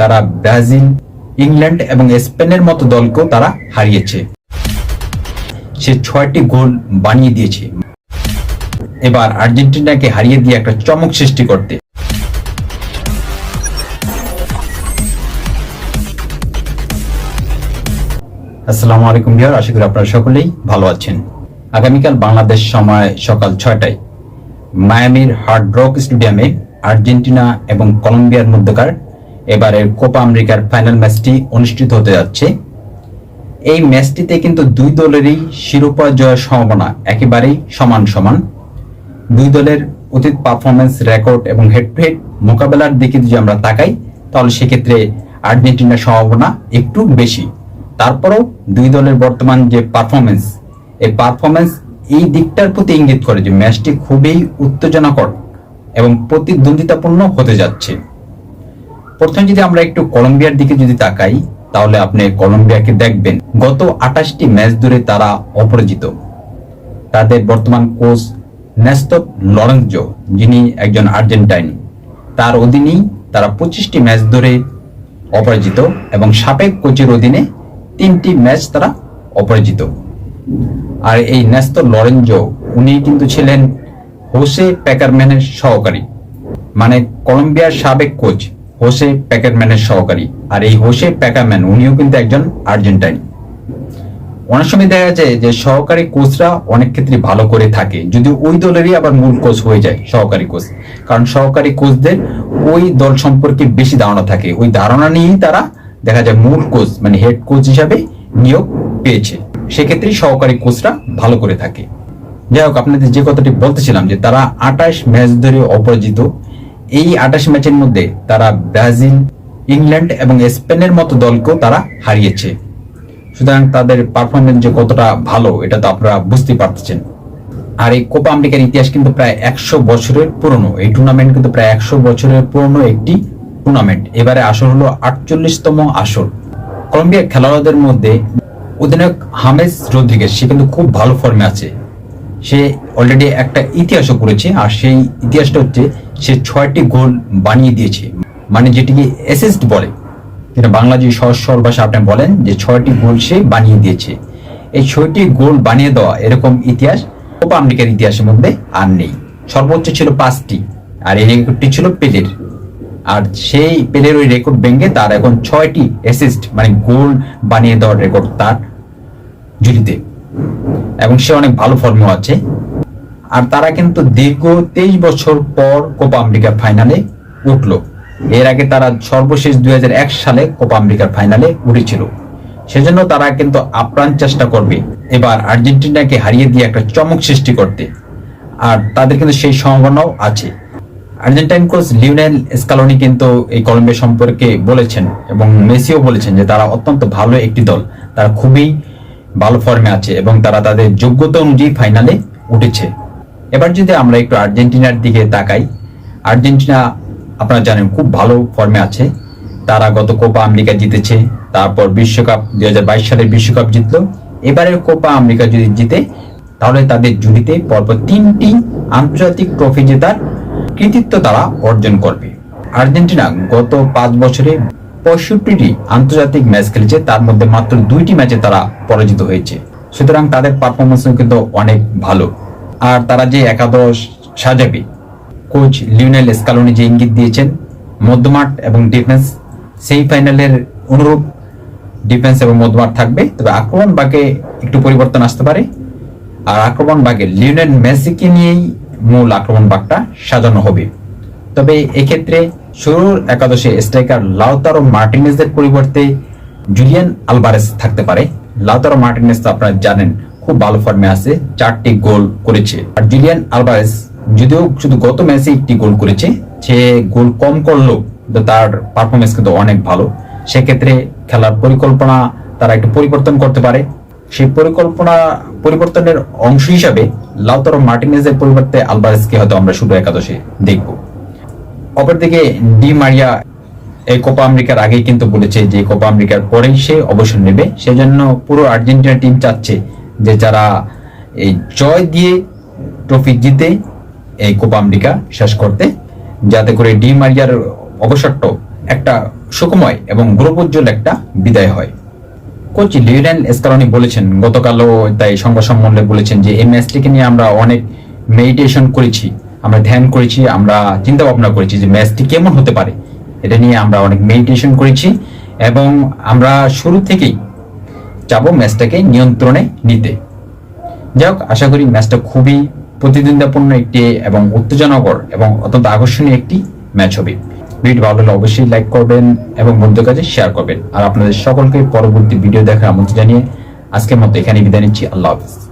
তারা Brazil, England এবং স্পেনের মতো দলকেও তারা হারিয়েছে। সে ছয়টি গোল বানিয়ে দিয়েছে। এবার আর্জেন্টিনাকে হারিয়ে দিয়ে একটা চমক সৃষ্টি করতে। আসসালামু আলাইকুম বিহার আশা করি আপনারা সকলেই ভালো আছেন। আগামীকাল বাংলাদেশ সময় সকাল ছয়টায়। মায়ামির হার্ড রক স্টেডিয়ামে আর্জেন্টিনা এবং কলম্বিয়ার মধ্যকার এবারের কোপা আমেরিকার ফাইনাল ম্যাচটি অনুষ্ঠিত হতে যাচ্ছে। এই ম্যাচটিতে কিন্তু দুই দলেরই শিরোপা জয়ের সম্ভাবনা একেবারেই সমান সমান। দুই দলের অতীত পারফরমেন্স রেকর্ড এবং হেড টু হেড মোকাবেলার দিকে যদি আমরা তাকাই, তাহলে সেক্ষেত্রে আর্জেন্টিনার সম্ভাবনা একটু বেশি। তারপরেও দুই দলের বর্তমান যে পারফরমেন্স এই পারফরমেন্স এই দিকটার প্রতি ইঙ্গিত করে যে ম্যাচটি খুবই উত্তেজনাকর এবং প্রতিদ্বন্দ্বিতাপূর্ণ হতে যাচ্ছে। প্রথমে যদি আমরা একটু কলম্বিয়ার দিকে যদি তাকাই, তাহলে আপনি কলম্বিয়াকে দেখবেন। গত আঠাশটি ম্যাচ ধরে তারা অপরাজিত। তাদের বর্তমান কোচ নেস্তো লরেঞ্জো, যিনি একজন আর্জেন্টাইন, তার অধীনেই তারা পঁচিশটি ম্যাচ ধরে অপরাজিত এবং সাবেক কোচের অধীনে তিনটি ম্যাচ তারা অপরাজিত। আর এই নেস্তো লরেঞ্জো, উনি কিন্তু ছিলেন হোসে প্যাকারম্যানের সহকারী মানে কলম্বিয়ার সাবেক কোচ। হোসে প্যাকারম্যানের সহকারী। আর এই হোসে প্যাকারম্যান উনিও কিন্তু একজন আর্জেন্টাইন। অনেক সময় দেখা যায় যে সহকারী কোচরা অনেক ক্ষেত্রে ভালো করে থাকে। যদি ওই দলেরই আবার মূল কোচ হয়ে যায়, সহকারী কোচ। কারণ সহকারী কোচদের ওই দল সম্পর্কে বেশি ধারণা থাকে। ওই ধারণা নিয়েই তারা দেখা যায় মূল কোচ মানে হেড কোচ হিসাবে নিয়োগ পেয়েছে। সেক্ষেত্রে সহকারী কোচরা ভালো করে থাকে। যাই হোক, আপনাদের যে কথাটি বলতেছিলাম যে তারা আঠাশ ম্যাচ ধরে অপরাজিত এই আঠাশ ম্যাচের মধ্যে তারা ব্রাজিল, ইংল্যান্ড এবং স্পেনের মতো দলকেও তারা হারিয়েছে। সুতরাং তাদের পারফরমেন্স যে কতটা ভালো, এটা তো আপনারা বুঝতে পারতেছেন। আর এই কোপা আমেরিকার ইতিহাস কিন্তু প্রায় একশো বছরের পুরনো। এই টুর্নামেন্ট কিন্তু প্রায় একশো বছরের পুরনো একটি টুর্নামেন্ট এবারে আসর হলো আটচল্লিশতম আসর। কলম্বিয়ার খেলোয়াড়দের মধ্যে অধিনায়ক হামেস রদ্রিগেজ, সে কিন্তু খুব ভালো ফর্মে আছে। সে অলরেডি একটা ইতিহাসও করেছে, আর সেই ইতিহাসটা হচ্ছে সে ছয়টি গোল বানিয়ে দিয়েছে। মানে যেটিকে অ্যাসিস্ট বলে, যেটা বাংলা যে সহজ সরল ভাষা আপনি বলেন যে ছয়টি গোল সে বানিয়ে দিয়েছে। এই ছয়টি গোল বানিয়ে দেওয়া এরকম ইতিহাস কোপা আমেরিকার ইতিহাসের মধ্যে আর নেই। সর্বোচ্চ ছিল পাঁচটি, আর এই রেকর্ডটি ছিল পেলের। আর সেই পেলের ওই রেকর্ড ভেঙে তার এখন ছয়টি অ্যাসিস্ট মানে গোল বানিয়ে দেওয়ার রেকর্ড তার ঝুলিতে এবং সে অনেক ভালো ফর্মেও আছে। আর তারা কিন্তু দীর্ঘ তেইশ বছর পর কোপা আমেরিকার ফাইনালে উঠল। এর আগে তারা সর্বশেষ দুই সালে কোপা আমেরিকার ফাইনালে উঠেছিল। সেজন্য তারা কিন্তু আপ্রাণ চেষ্টা করবে। এবার আর্জেন্টিনাকে হারিয়ে দিয়ে একটা চমক সৃষ্টি করতে। আর তাদের কিন্তু সেই সম্ভাবনাও আছে। আর্জেন্টাইন কোচ লিওনেল স্কালোনি কিন্তু এই কলম্বিয়া সম্পর্কে বলেছেন এবং মেসিও বলেছেন যে তারা অত্যন্ত ভালো একটি দল। তারা খুবই ভালো ফর্মে আছে এবং তারা তাদের যোগ্যতা অনুযায়ী ফাইনালে উঠেছে। এবার যদি আমরা একটু আর্জেন্টিনার দিকে তাকাই, আর্জেন্টিনা আপনারা জানেন খুব ভালো ফর্মে আছে। তারা গত কোপা আমেরিকা জিতেছে, তারপর বিশ্বকাপ দুই হাজার বাইশ সালের বিশ্বকাপ জিতলো। এবারের কোপা আমেরিকা যদি জিতে, তাহলে তাদের জুড়িতে পরপর তিনটি আন্তর্জাতিক ট্রফি জেতার কৃতিত্ব তারা অর্জন করবে। আর্জেন্টিনা গত পাঁচ বছরে পঁয়ষট্টিটি আন্তর্জাতিক ম্যাচ খেলেছে, তার মধ্যে মাত্র দুইটি ম্যাচে তারা পরাজিত হয়েছে। সুতরাং তাদের পারফরমেন্স কিন্তু অনেক ভালো। আর তারা যে একাদশ সাজাবে কোচ লিওনেল স্কালোনি যে ইঙ্গিত দিয়েছেন, মধ্যমাঠ এবং ডিফেন্স সেই ফাইনালের অনুরূপ ডিফেন্স এবং মধ্যমাঠ থাকবে। তবে আক্রমণ বাগে একটু পরিবর্তন আসতে পারে। আর আক্রমণ বাগে লিওনেল মেসিকে নিয়েই মূল আক্রমণ বাগটা সাজানো হবে। তবে এক্ষেত্রে শুরুর একাদশে স্ট্রাইকার লাউতারো মার্টিনেজের পরিবর্তে জুলিয়ান আলভারেস থাকতে পারে। লাউতারো মার্টিনেজ তো আপনারা জানেন, খুব ভালো ফর্মে আছে, চারটি গোল করেছে। আর জুলিয়ান আলভারেস যদিও শুধু গত ম্যাচে একটি গোল করেছে, সে গোল কম করলেও তার পারফরমেন্স কিন্তু অনেক ভালো। সেক্ষেত্রে খেলার পরিকল্পনা তারা একটু পরিবর্তন করতে পারে। সেই পরিকল্পনা পরিবর্তনের অংশ হিসাবে লাউতারো মার্টিনেজের পরিবর্তে আলভারেসকে হয়তো আমরা শুধু একাদশে দেখব। অপরদিকে ডি মারিয়া এই কোপা আমেরিকার আগেই কিন্তু বলেছে যে কোপা আমেরিকার পরেই সে অবসর নেবে। সেজন্য পুরো আর্জেন্টিনা টিম চাচ্ছে যে যারা এই জয় দিয়ে ট্রফি জিতে এই কোপা আমেরিকা শেষ করতে, যাতে করে ডি মারিয়ার অবসরটাও একটা সুখময় এবং গৌরবোজ্জ্বল একটা বিদায় হয়। কোচ লিওনেল এসকারনি বলেছেন, গতকালও তাই সংবাদ সম্মেলনে বলেছেন যে এই ম্যাচটিকে নিয়ে আমরা অনেক মেডিটেশন করেছি। আমরা ধ্যান করেছি, আমরা চিন্তা ভাবনা করেছি যে ম্যাচটি কেমন হতে পারে। এটা নিয়ে আমরা অনেক মেডিটেশন করেছি এবং আমরা শুরু থেকেই যাব ম্যাচটাকে নিয়ন্ত্রণে নিতে। যাই হোক, আশা করি ম্যাচটা খুবই প্রতিদ্বন্দ্বিতাপূর্ণ একটি এবং উত্তেজনাকর এবং অত্যন্ত আকর্ষণীয় একটি ম্যাচ হবে। ভিডিও ভালো লাগলে অবশ্যই লাইক করবেন এবং বন্ধুদের কাছে শেয়ার করবেন। আর আপনাদের সকলকে পরবর্তী ভিডিও দেখার আমন্ত্রণ জানিয়ে আজকের মতো এখানে বিদায় নিচ্ছি। আল্লাহ হাফিজ।